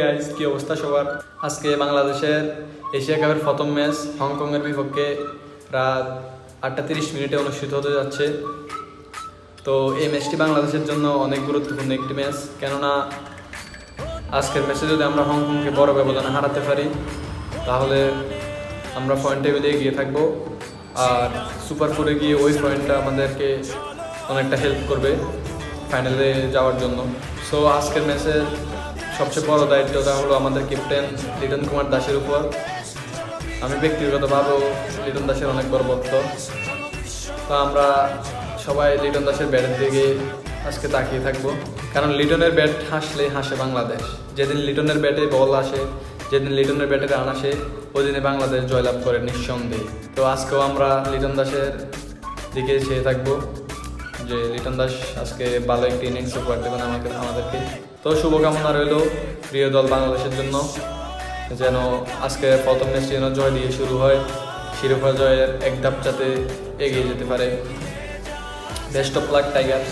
Guys কি অবস্থা সবার? আজকে বাংলাদেশের এশিয়া কাপের প্রথম ম্যাচ হংকংয়ের বিপক্ষে রাত আটটা তিরিশ মিনিটে অনুষ্ঠিত হতে যাচ্ছে। তো এই ম্যাচটি বাংলাদেশের জন্য অনেক গুরুত্বপূর্ণ একটি ম্যাচ। কেননা, আজকের ম্যাচে যদি আমরা হংকংকে বড় ব্যবধানে হারাতে পারি, তাহলে আমরা পয়েন্ট টেবিলে এগিয়ে থাকব। আর সুপার ফোরে গিয়ে ওই পয়েন্টটা আমাদেরকে অনেকটা হেল্প করবে ফাইনালে যাওয়ার জন্য। সো আজকের ম্যাচের সবচেয়ে বড় দায়িত্বটা হলো আমাদের ক্যাপ্টেন লিটন কুমার দাসের উপর। আমি ব্যক্তিগতভাবেও লিটন দাসের অনেক বড় ভক্ত তো আমরা সবাই লিটন দাসের ব্যাটের দিকে আজকে তাকিয়ে থাকব। কারণ লিটনের ব্যাট হাসলে হাসে বাংলাদেশ। যেদিন লিটনের ব্যাটে বল আসে, যেদিন লিটনের ব্যাটে রান আসে ওই দিনে বাংলাদেশ জয়লাভ করে নিঃসন্দেহে। তো আজকেও আমরা লিটন দাসের দিকে চেয়ে থাকব। যে লিটন দাস আজকে ভালো একটি ইনিংস উপহার দেবেন আমাকে আমাদেরকে। তো শুভকামনা রইল প্রিয় দল বাংলাদেশের জন্য। যেন আজকে প্রথম ম্যাচটি যেন জয় দিয়ে শুরু হয়, শিরোপা জয়ের এক ধাপ যাতে এগিয়ে যেতে পারে। Best of luck tiger